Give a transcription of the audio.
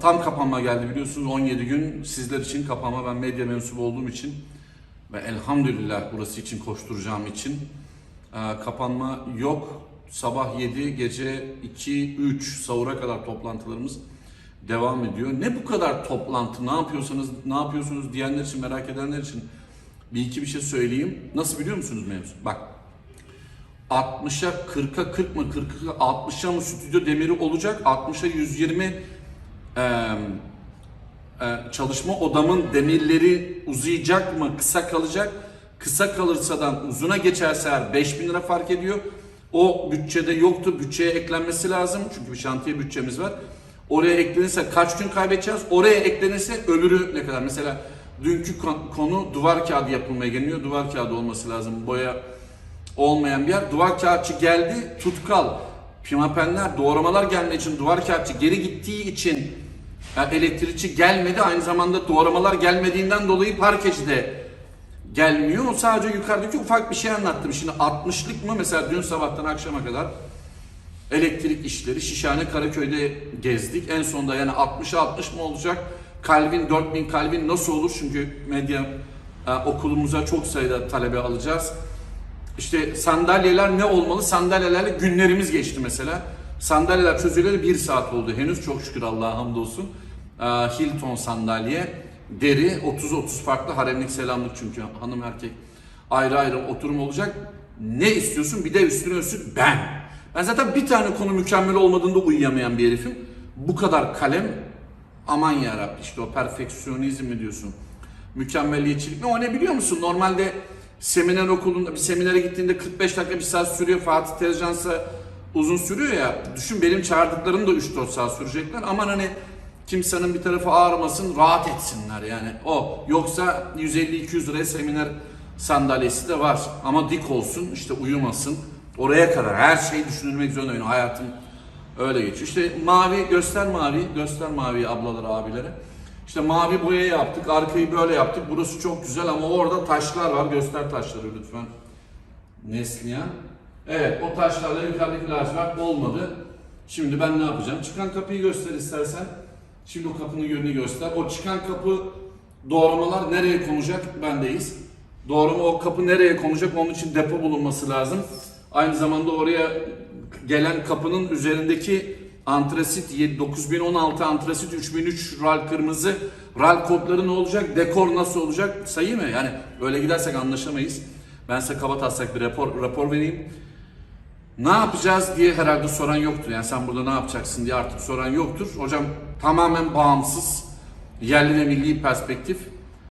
Tam kapanma geldi biliyorsunuz 17 gün sizler için kapanma ben medya mensubu olduğum için ve elhamdülillah burası için koşturacağım için kapanma yok. Sabah 7 gece 2 3 sahura kadar toplantılarımız devam ediyor. Ne bu kadar toplantı ne yapıyorsanız ne yapıyorsunuz diyenler için merak edenler için bir iki bir şey söyleyeyim. Nasıl biliyor musunuz mevzu? Bak 60'a 40'a 40 mı 40'a 60'a mı stüdyo demiri olacak 60'a 120 e, e, çalışma odamın demirleri uzayacak mı kısa kalacak? Kısa kalırsadan uzuna geçerse eğer 5000 lira fark ediyor. O bütçede yoktu bütçeye eklenmesi lazım. Çünkü bir şantiye bütçemiz var. Oraya eklenirse kaç gün kaybedeceğiz? Oraya eklenirse öbürü ne kadar? Mesela dünkü kon- konu duvar kağıdı yapılmaya geliyor. Duvar kağıdı olması lazım. Boya olmayan bir yer. Duvar kağıtçı geldi, tutkal. Pimapenler, doğramalar gelmek için duvar kağıtçı geri gittiği için yani elektrikçi gelmedi. Aynı zamanda doğramalar gelmediğinden dolayı parkeci de gelmiyor. O sadece yukarıdaki ufak bir şey anlattım. Şimdi 60'lık mı mesela dün sabahtan akşama kadar elektrik işleri Şişhane Karaköy'de gezdik. En sonunda yani 60'a 60 mı olacak? Kalvin 4000 Kalvin nasıl olur? Çünkü medya e, okulumuza çok sayıda talebe alacağız. İşte sandalyeler ne olmalı? Sandalyelerle günlerimiz geçti mesela. Sandalyeler çözüleli bir saat oldu. Henüz çok şükür Allah'a hamdolsun. Ee, Hilton sandalye, deri, 30-30 farklı haremlik selamlık çünkü hanım erkek ayrı ayrı oturum olacak. Ne istiyorsun? Bir de üstüne üstlük ben. Ben zaten bir tane konu mükemmel olmadığında uyuyamayan bir herifim. Bu kadar kalem aman yarabbi işte o perfeksiyonizm mi diyorsun? Mükemmelliyetçilik mi? O ne biliyor musun? Normalde seminer okulunda bir seminere gittiğinde 45 dakika bir saat sürüyor. Fatih Tezcansa uzun sürüyor ya. Düşün benim çağırdıklarım da 3-4 saat sürecekler. Aman hani kimsenin bir tarafı ağrımasın, rahat etsinler yani. O. Yoksa 150-200 liraya seminer sandalyesi de var. Ama dik olsun, işte uyumasın. Oraya kadar her şey düşünülmek zorunda. Yani hayatım öyle geçiyor. İşte mavi, göster mavi, göster mavi ablalara, abilere. İşte mavi boya yaptık, arkayı böyle yaptık. Burası çok güzel ama orada taşlar var. Göster taşları lütfen. Neslihan. Evet, o taşlarla yukarıdaki lacivert olmadı. Şimdi ben ne yapacağım? Çıkan kapıyı göster istersen. Şimdi o kapının yönünü göster. O çıkan kapı doğramalar nereye konacak? Bendeyiz. Doğrama o kapı nereye konacak? Onun için depo bulunması lazım. Aynı zamanda oraya gelen kapının üzerindeki antrasit 7- 9016 antrasit 3003 ral kırmızı ral kodları ne olacak? Dekor nasıl olacak? Sayı mı? Yani öyle gidersek anlaşamayız. Ben size kaba taslak bir rapor, rapor vereyim. Ne yapacağız diye herhalde soran yoktur. Yani sen burada ne yapacaksın diye artık soran yoktur. Hocam tamamen bağımsız, yerli ve milli perspektif.